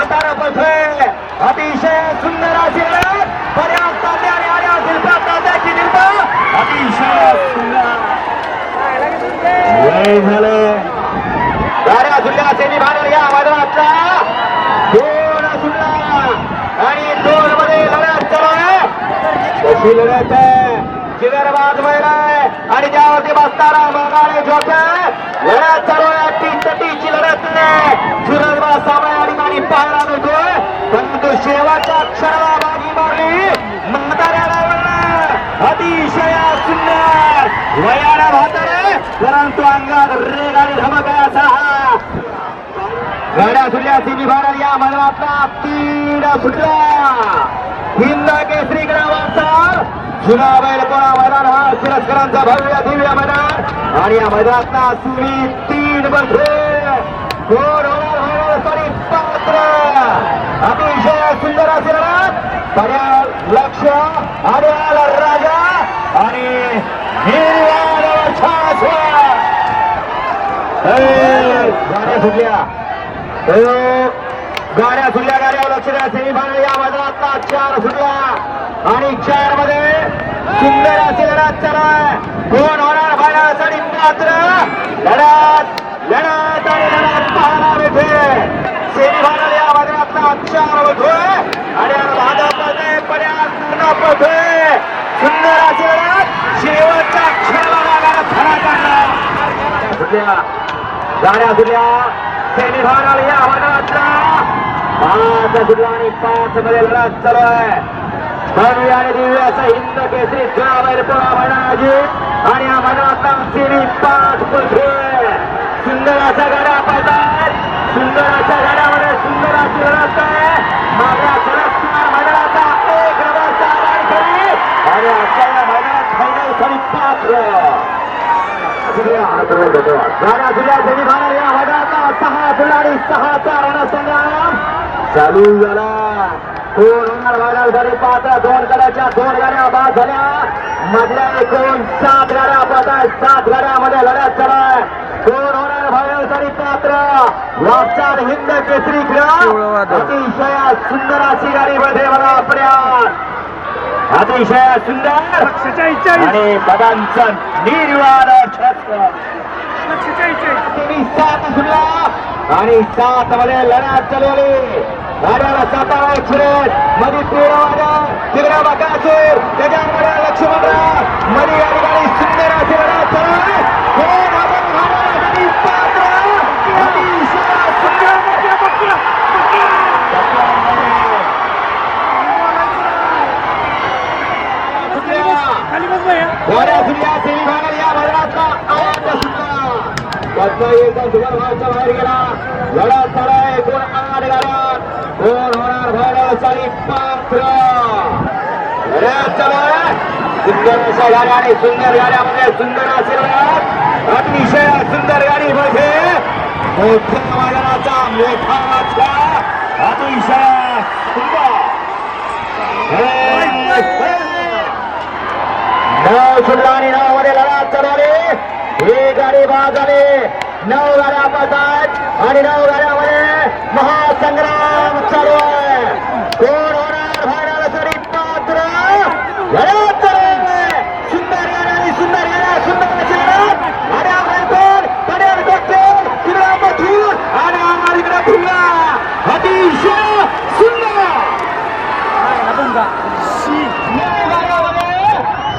म्हातारा अतिशय सुंदर असेल लढत आणि तात्याची अतिशय सुंदर. झालं. गाड्या या दोन सुंदर आणि दोन मध्ये लढत चालू कशी लढत आहे? जिगरबाज महिला आणि ज्यावरती बसताना मागाने झोप पाहायला मिळतोय परंतु शेवाच्या अक्षराला बाजी मारली. म्हाताऱ्याला वळलं. अतिशय सुंदर वयाला म्हातारे परंतु अंगात रे गाडी धमक आहे असा हा. गाड्या सुटल्या सिमी भारत या मैदानातला तीन सुटला. हिंद केसरी ग्रामाचा जुना बैल कोणा मैदान हा शिरस्करांचा भव्य दिव्य मैदान. आणि या मैदानातला सुमी तीन बंधू. कोण हो होणार होणार तरी पात्र अतिशय सुंदर असेल लढत. पर्याय लक्ष आर्याला राजा आणि गाड्या सुटल्या गाड्या सुटल्या गाड्यावर लक्ष द्या सेमीफायनल या मैदानातला चार सुटला आणि चारमध्ये सुंदर असेल लढत चालू कोण होणार फायनलसाठी मात्र लढत आणि लढत पाहायला मिळते सेमीफायनल या मैदानातला चार होतोय आणि भाजपमध्ये पर्याय पूर्ण सुंदर असे शेवटच्या क्षणाला खरा काढला सुटल्या गाड्या सुटल्या सेमीफायनल या मैदानातला. पाच सुटला आणि पाच मध्ये लढत चालू आहे. भव्य आणि दिव्य असं हिंद केसरी जुळाबाहेर पोळा आणि या पाच पळतोय सुंदर अशा गाड्या पळतात सुंदर अशा गाड्यामध्ये सुंदर अशी लढत आहे मागल्या सरस्कार मैदानाचा एक नंबरचा मानकरी मैदानात पाच सेमीफायनल या मैदानाचा सहा आणि सहाचा रणसंग्राम चालू झाला कोण होणार फायनलसाठी पात्र दोन गड्याच्या दोन गाड्या बाद झाल्या मधल्या एकूण सात गाड्या पाहत आहेत सात गाड्यामध्ये लढ्यात चला आहे कोण होणार फायनल झाली पात्र वापचार हिंद केसरी क्रीडा अतिशय सुंदर अशी गाडी मध्ये बघा आपल्या अतिशय सुंदर. आणि पदांचं. तुम्ही सात सुटला आणि सात मध्ये लढत चालवली गाड्याला सातारा एक्सप्रेस मध्ये तेरा वाजा तिकडे बकासूर त्याच्यामध्ये लक्ष्मणरावमध्ये गाडी गाडी सुंदर अशी लढत चालू आहे. कोण आपण भारतासाठी पात्र अतिशय सुंदर बघूया, बघूया, बघूया. सुटल्या. खाली बस भैया. गोड्या सुटल्या सेमीफायनल या मैदानातला आवाज सुटला त्यातनं एकदा सुपर भावच्या बाहेर गेला। लढा चालू आहे कोण आठ गाडा कोण होणार फायनलसाठी पात्र। सुंदर अशा गाड्या आणि सुंदर गाड्यामध्ये सुंदर आशीर्वाद। अतिशय सुंदर गाडी मध्ये मोठ्या मैदानाचा मोठा वाचला अतिशय सुंदर। हे, हे. सुटला आणि नावामध्ये लढा लढत हे गाडी बाद झाली नऊ गाड्या पडतात आणि नऊ गाड्यामध्ये महासंग्राम चालू आहे. कोण होणार फायनलसाठी पात्र सुंदर गाड्या सुंदर गाड्या सुंदर अशी लढत. गाड्या डॉक्टर तिकडे आणि आम्हाला इकडे अतिशय सुंदर.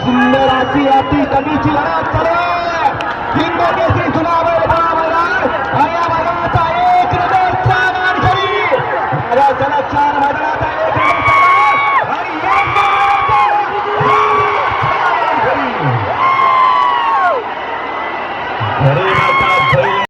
सुंदराची अति कमीची लढत चालू आहे. हिंद केसरी